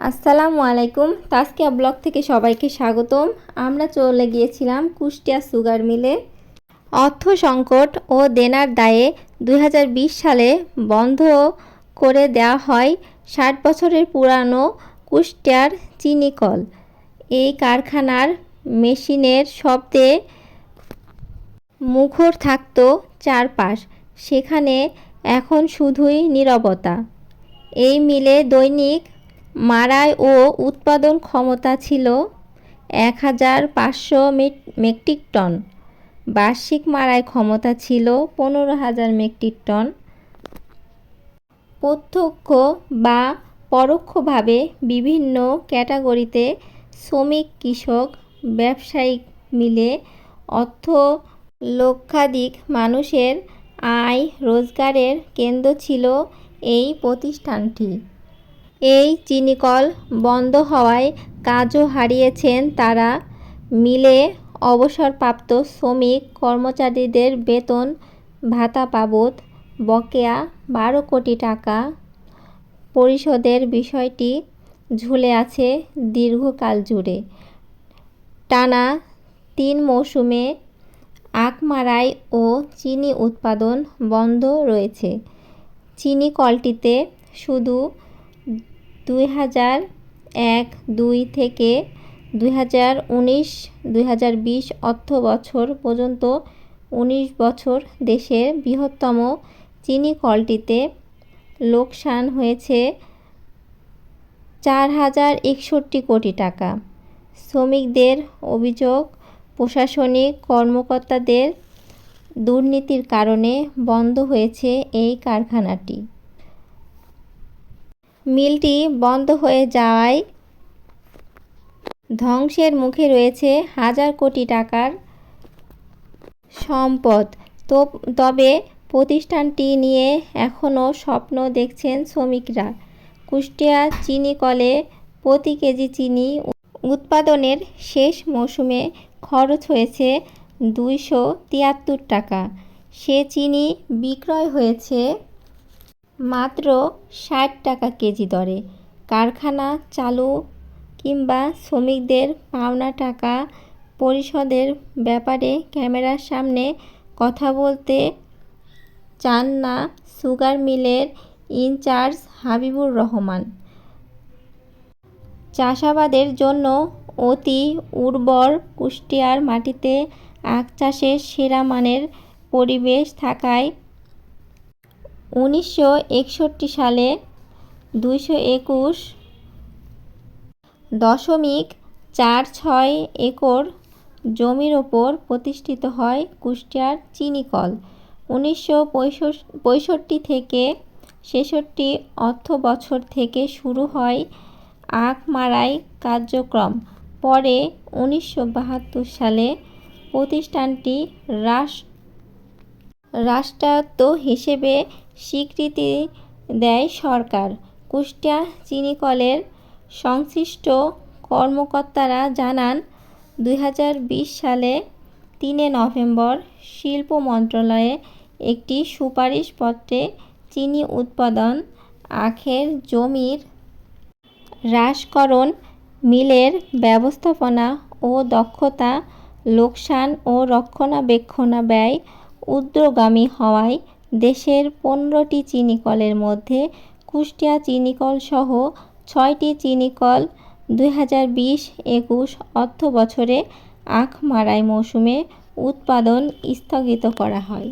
আসসালামু আলাইকুম। তাস্কিয়া ব্লগ থেকে সবাইকে স্বাগতম। আমরা চলে গিয়েছিলাম কুষ্টিয়া সুগার মিলে। অর্থ সংকট ও দেনার দায়ে দু হাজার বিশ সালে বন্ধ করে দেওয়া হয় ষাট বছরের পুরানো কুষ্টিয়ার চিনি কল। এই কারখানার মেশিনের শব্দে মুখর থাকতো চারপাশ। সেখানে এখন শুধুই নীরবতা। এই মিলে দৈনিক মারাই ও উৎপাদন ক্ষমতা ছিল এক হাজার পাঁচশো মেট্রিক টন। বার্ষিক মারাই ক্ষমতা ছিল পনেরো হাজার মেট্রিক টন। প্রত্যক্ষ বা পরোক্ষভাবে বিভিন্ন ক্যাটাগরিতে শ্রমিক, কৃষক, ব্যবসায়িক মিলে অর্থ লক্ষাধিক মানুষের আয় রোজগারের কেন্দ্র ছিল এই প্রতিষ্ঠানটি। এই চিনিকল বন্ধ হওয়ায় কাজও হারিয়েছেন তারা। মিলে অবসরপ্রাপ্ত শ্রমিক কর্মচারীদের বেতন ভাতা বাবদ বকেয়া বারো কোটি টাকা। পরিশোধের বিষয়টি ঝুলে আছে দীর্ঘকাল জুড়ে। টানা তিন মৌসুমে আখমারাই ও চিনি উৎপাদন বন্ধ রয়েছে। চিনি কলটিতে শুধু দুই হাজার এক, দুই থেকে দুই হাজার উনিশ, দুই হাজার বিশ অর্থ বছর পর্যন্ত উনিশ বছর দেশের বৃহত্তম চিনি কলটিতে লোকসান হয়েছে চার হাজার একষট্টি কোটি টাকা। শ্রমিকদের অভিযোগ, প্রশাসনিক কর্মকর্তাদের দুর্নীতির কারণে বন্ধ হয়েছে এই কারখানাটি। মিলটি বন্ধ হয়ে যাওয়ায় ধ্বংসের মুখে রয়েছে হাজার কোটি টাকার সম্পদ। তো, তবে প্রতিষ্ঠানটি নিয়ে এখনও স্বপ্ন দেখছেন শ্রমিকরা। কুষ্টিয়া চিনি কলে প্রতি কেজি চিনি উৎপাদনের শেষ মৌসুমে খরচ হয়েছে দুইশো তিয়াত্তর টাকা। সে চিনি বিক্রয় হয়েছে মাত্র ষাট টাকা কেজি দরে। কারখানা চালু কিংবা শ্রমিকদের পাওনা টাকা পরিশোধের ব্যাপারে ক্যামেরার সামনে কথা বলতে চান না সুগার মিলের ইনচার্জ হাবিবুর রহমান। চাষাবাদের জন্য অতি উর্বর কুষ্টিয়ার মাটিতে আখ চাষের সেরা মানের পরিবেশ থাকায় উনিশশো একষট্টি সালে দুইশো একুশ দশমিক চার ছয় একর জমির ওপর প্রতিষ্ঠিত হয় কুষ্টিয়ার চিনিকল। উনিশশো পঁয়ষট্টি থেকে ছেষট্টি অর্থ বছর থেকে শুরু হয় আখ মারাই কার্যক্রম। পরে উনিশশো বাহাত্তর সালে প্রতিষ্ঠানটি রাষ্ট্র রাষ্ট্রায়ত্ত হিসেবে স্বীকৃতি দেয় সরকার। কুষ্টিয়া চিনিকলের সংশ্লিষ্ট কর্মকর্তারা জানান, দুই হাজার বিশ সালে তিনে নভেম্বর শিল্প মন্ত্রণালয়ে একটি সুপারিশপত্রে চিনি উৎপাদন, আখের জমির হ্রাসকরণ মিলের ব্যবস্থাপনা ও দক্ষতা, লোকসান ও রক্ষণাবেক্ষণা ব্যয় ঊর্ধ্বগামী হওয়ায় দেশের পনেরোটি চিনিকলের মধ্যে কুষ্টিয়া চিনিকল সহ ছয়টি চিনিকল দুই হাজার বিশ একুশ অর্থ বছরে আখ মারাই মৌসুমে উৎপাদন স্থগিত করা হয়।